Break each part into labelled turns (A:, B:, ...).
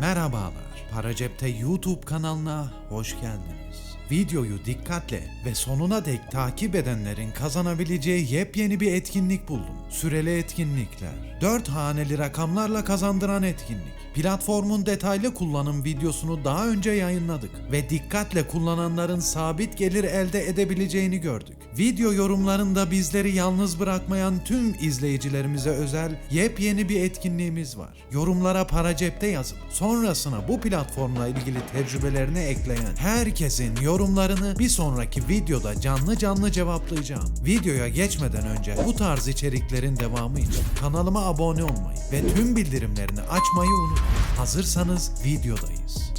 A: Merhabalar. Para Cep'te YouTube kanalına hoş geldiniz. Videoyu dikkatle ve sonuna dek takip edenlerin kazanabileceği yepyeni bir etkinlik buldum. Süreli etkinlikler. 4 haneli rakamlarla kazandıran etkinlik. Platformun detaylı kullanım videosunu daha önce yayınladık ve dikkatle kullananların sabit gelir elde edebileceğini gördük. Video yorumlarında bizleri yalnız bırakmayan tüm izleyicilerimize özel yepyeni bir etkinliğimiz var. Yorumlara para cepte yazıp sonrasına bu platformla ilgili tecrübelerini ekleyen herkesin yorumlarını bir sonraki videoda canlı canlı cevaplayacağım. Videoya geçmeden önce bu tarz içeriklerin devamı için kanalıma abone olmayı ve tüm bildirimlerini açmayı unutmayın. Hazırsanız videodayız.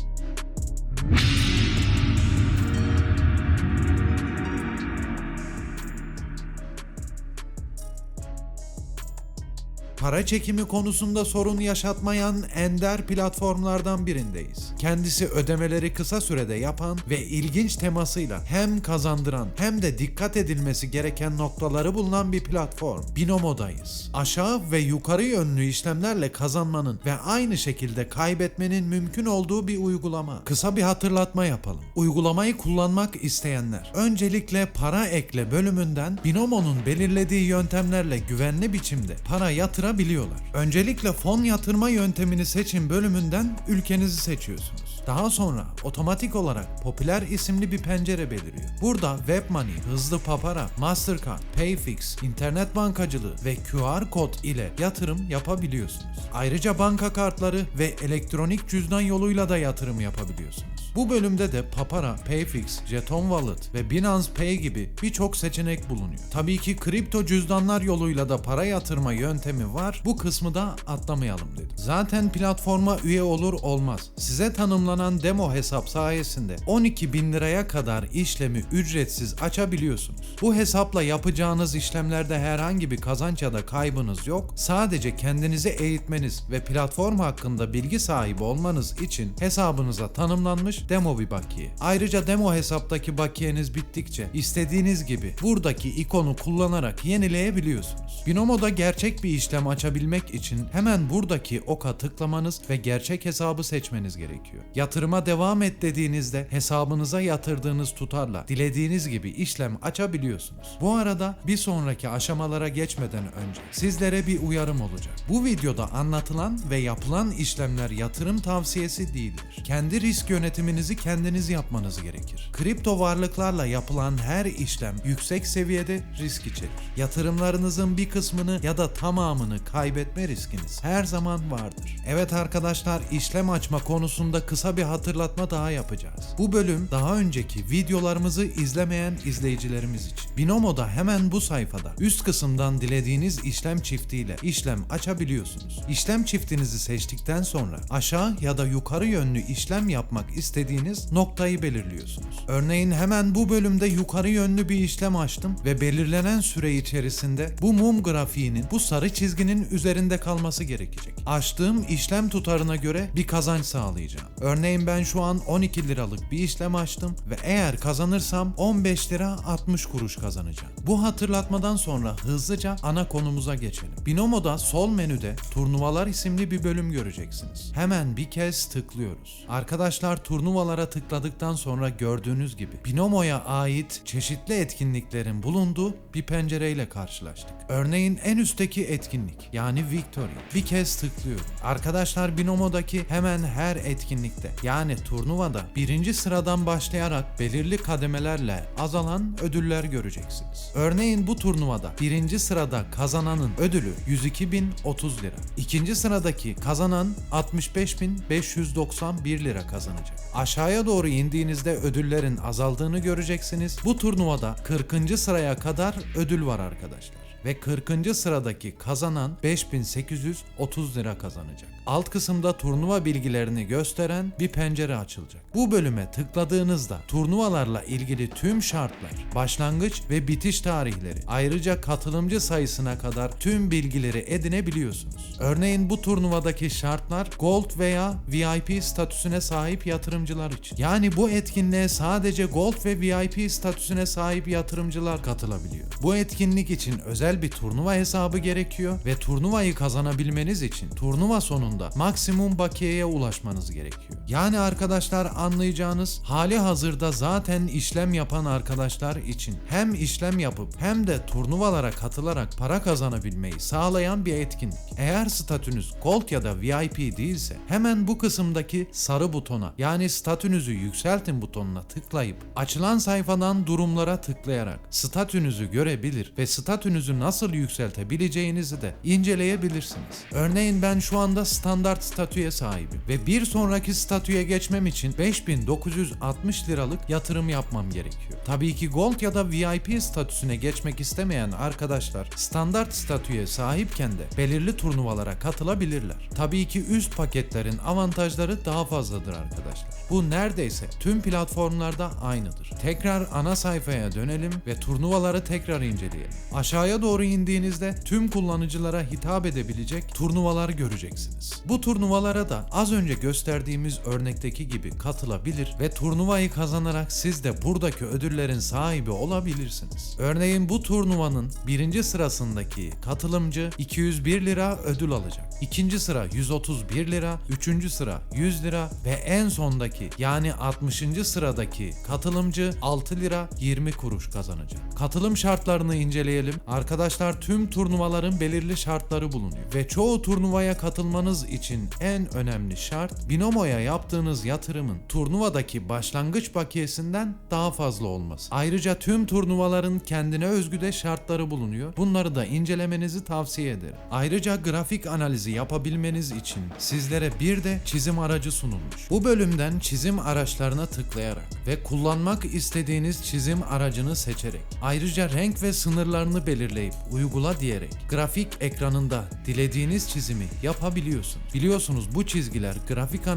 A: Para çekimi konusunda sorun yaşatmayan ender platformlardan birindeyiz. Kendisi ödemeleri kısa sürede yapan ve ilginç temasıyla hem kazandıran hem de dikkat edilmesi gereken noktaları bulunan bir platform. Binomo'dayız. Aşağı ve yukarı yönlü işlemlerle kazanmanın ve aynı şekilde kaybetmenin mümkün olduğu bir uygulama. Kısa bir hatırlatma yapalım. Uygulamayı kullanmak isteyenler öncelikle para ekle bölümünden Binomo'nun belirlediği yöntemlerle güvenli biçimde para yatırabiliyorlar. Öncelikle fon yatırma yöntemini seçin bölümünden ülkenizi seçiyorsunuz. Daha sonra otomatik olarak popüler isimli bir pencere beliriyor. Burada WebMoney, hızlı papara, Mastercard, Payfix, internet bankacılığı ve QR kod ile yatırım yapabiliyorsunuz. Ayrıca banka kartları ve elektronik cüzdan yoluyla da yatırım yapabiliyorsunuz. Bu bölümde de Papara, Payfix, Jeton Wallet ve Binance Pay gibi birçok seçenek bulunuyor. Tabii ki kripto cüzdanlar yoluyla da para yatırma yöntemi var. Bu kısmı da atlamayalım dedim. Zaten platforma üye olur olmaz. Size tanımlanan demo hesap sayesinde 12 bin liraya kadar işlemi ücretsiz açabiliyorsunuz. Bu hesapla yapacağınız işlemlerde herhangi bir kazanç ya da kaybınız yok. Sadece kendinizi eğitmeniz ve platform hakkında bilgi sahibi olmanız için hesabınıza tanımlanmış demo bir bakiye. Ayrıca demo hesaptaki bakiyeniz bittikçe istediğiniz gibi buradaki ikonu kullanarak yenileyebiliyorsunuz. Binomo'da gerçek bir işlem açabilmek için hemen buradaki oka tıklamanız ve gerçek hesabı seçmeniz gerekiyor. Yatırıma devam et dediğinizde hesabınıza yatırdığınız tutarla dilediğiniz gibi işlem açabiliyorsunuz. Bu arada bir sonraki aşamalara geçmeden önce sizlere bir uyarım olacak. Bu videoda anlatılan ve yapılan işlemler yatırım tavsiyesi değildir. Kendi risk yönetiminizi kendiniz yapmanız gerekir. Kripto varlıklarla yapılan her işlem yüksek seviyede risk içerir. Yatırımlarınızın bir kısmını ya da tamamını kaybetme riskiniz her zaman vardır. Evet arkadaşlar işlem açma konusunda kısa bir hatırlatma daha yapacağız. Bu bölüm daha önceki videolarımızı izlemeyen izleyicilerimiz için. Binomo'da hemen bu sayfada üst kısımdan dilediğiniz işlem çiftiyle işlem açabiliyorsunuz. İşlem çiftinizi seçtikten sonra aşağı ya da yukarı yönlü işlem yapmak istediğiniz noktayı belirliyorsunuz. Örneğin hemen bu bölümde yukarı yönlü bir işlem açtım ve belirlenen süre içerisinde bu mum grafiğinin bu sarı çizginin üzerinde kalması gerekecek. Açtığım işlem tutarına göre bir kazanç sağlayacağım. Örneğin ben şu an 12 liralık bir işlem açtım ve eğer kazanırsam 15 lira 60 kuruş kazanacağım. Bu hatırlatmadan sonra hızlıca ana konumuza geçelim. Binomo'da sol menüde turnuvalar isimli bir bölüm göreceksiniz. Hemen bir kez tıklıyoruz. Arkadaşlar turnuvalara tıkladıktan sonra gördüğünüz gibi Binomo'ya ait çeşitli etkinliklerin bulunduğu bir pencereyle karşılaştık. Örneğin en üstteki etkinlik yani Victory. Bir kez tıklıyorum. Arkadaşlar Binomo'daki hemen her etkinlikte yani turnuvada birinci sıradan başlayarak belirli kademelerle azalan ödüller göreceksiniz. Örneğin bu turnuvada birinci sırada kazananın ödülü 102.030 lira. İkinci sıradaki kazanan 65.591 lira kazanacak. Aşağıya doğru indiğinizde ödüllerin azaldığını göreceksiniz. Bu turnuvada 40. sıraya kadar ödül var arkadaşlar. Ve 40. sıradaki kazanan 5830 lira kazanacak. Alt kısımda turnuva bilgilerini gösteren bir pencere açılacak. Bu bölüme tıkladığınızda turnuvalarla ilgili tüm şartlar, başlangıç ve bitiş tarihleri, ayrıca katılımcı sayısına kadar tüm bilgileri edinebiliyorsunuz. Örneğin bu turnuvadaki şartlar Gold veya VIP statüsüne sahip yatırımcılar için. Yani bu etkinliğe sadece Gold ve VIP statüsüne sahip yatırımcılar katılabiliyor. Bu etkinlik için özel özel bir turnuva hesabı gerekiyor ve turnuvayı kazanabilmeniz için turnuva sonunda maksimum bakiyeye ulaşmanız gerekiyor. Yani arkadaşlar anlayacağınız hali hazırda zaten işlem yapan arkadaşlar için hem işlem yapıp hem de turnuvalara katılarak para kazanabilmeyi sağlayan bir etkinlik. Eğer statünüz Gold ya da VIP değilse hemen bu kısımdaki sarı butona yani statünüzü yükseltin butonuna tıklayıp açılan sayfadan durumlara tıklayarak statünüzü görebilir ve statünüzü nasıl yükseltebileceğinizi de inceleyebilirsiniz. Örneğin ben şu anda standart statüye sahibim ve bir sonraki statüye geçmem için 5960 liralık yatırım yapmam gerekiyor. Tabii ki Gold ya da VIP statüsüne geçmek istemeyen arkadaşlar standart statüye sahipken de belirli turnuvalara katılabilirler. Tabii ki üst paketlerin avantajları daha fazladır arkadaşlar. Bu neredeyse tüm platformlarda aynıdır. Tekrar ana sayfaya dönelim ve turnuvaları tekrar inceleyelim. Aşağıya doğru indiğinizde tüm kullanıcılara hitap edebilecek turnuvalar göreceksiniz. Bu turnuvalara da az önce gösterdiğimiz örnekteki gibi katılabilir ve turnuvayı kazanarak siz de buradaki ödüllerin sahibi olabilirsiniz. Örneğin bu turnuvanın birinci sırasındaki katılımcı 201 lira ödül alacak. İkinci sıra 131 lira, üçüncü sıra 100 lira ve en sondaki yani 60. sıradaki katılımcı 6 lira 20 kuruş kazanacak. Katılım şartlarını inceleyelim. Arkadaşlar tüm turnuvaların belirli şartları bulunuyor ve çoğu turnuvaya katılmanız için en önemli şart Binomo'ya yaptığınız yatırımın turnuvadaki başlangıç bakiyesinden daha fazla olması. Ayrıca tüm turnuvaların kendine özgü de şartları bulunuyor. Bunları da incelemenizi tavsiye ederim. Ayrıca grafik analizi yapabilmeniz için sizlere bir de çizim aracı sunulmuş. Bu bölümden çizim araçlarına tıklayarak ve kullanmak istediğiniz çizim aracını seçerek ayrıca renk ve sınırlarını belirleyip uygula diyerek grafik ekranında dilediğiniz çizimi yapabiliyorsun. Biliyorsunuz bu çizgiler grafik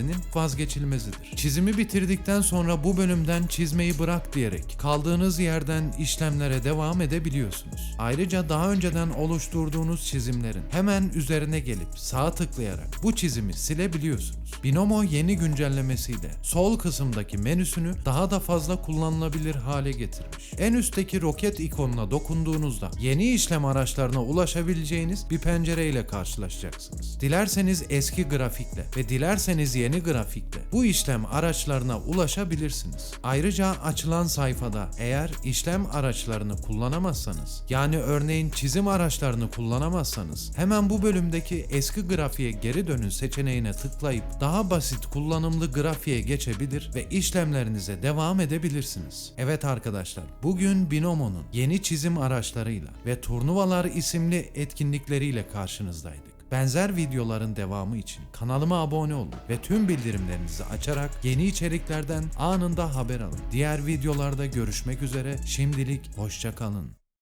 A: analizlerinin vazgeçilmezidir. Çizimi bitirdikten sonra bu bölümden çizmeyi bırak diyerek kaldığınız yerden işlemlere devam edebiliyorsunuz. Ayrıca daha önceden oluşturduğunuz çizimlerin hemen üzerine gelip sağ tıklayarak bu çizimi silebiliyorsunuz. Binomo yeni güncellemesiyle sol kısımdaki menüsünü daha da fazla kullanılabilir hale getirmiş. En üstteki roket ikonuna dokunduğunuzda yeni işlem araçlarına ulaşabileceğiniz bir pencereyle karşılaşacaksınız. Dilerseniz eski grafikle ve dilerseniz yeni grafikle bu işlem araçlarına ulaşabilirsiniz. Ayrıca açılan sayfada eğer işlem araçlarını kullanamazsanız yani örneğin çizim araçlarını kullanamazsanız hemen bu bölümdeki eski grafiğe geri dönün seçeneğine tıklayıp daha basit kullanımlı grafiğe geçebilir ve işlemlerinize devam edebilirsiniz. Evet arkadaşlar bugün Binomo'nun yeni çizim araçlarıyla ve turnuvalar isimli etkinlikleriyle karşınızdaydık. Benzer videoların devamı için kanalıma abone olun ve tüm bildirimlerinizi açarak yeni içeriklerden anında haber alın. Diğer videolarda görüşmek üzere şimdilik hoşçakalın.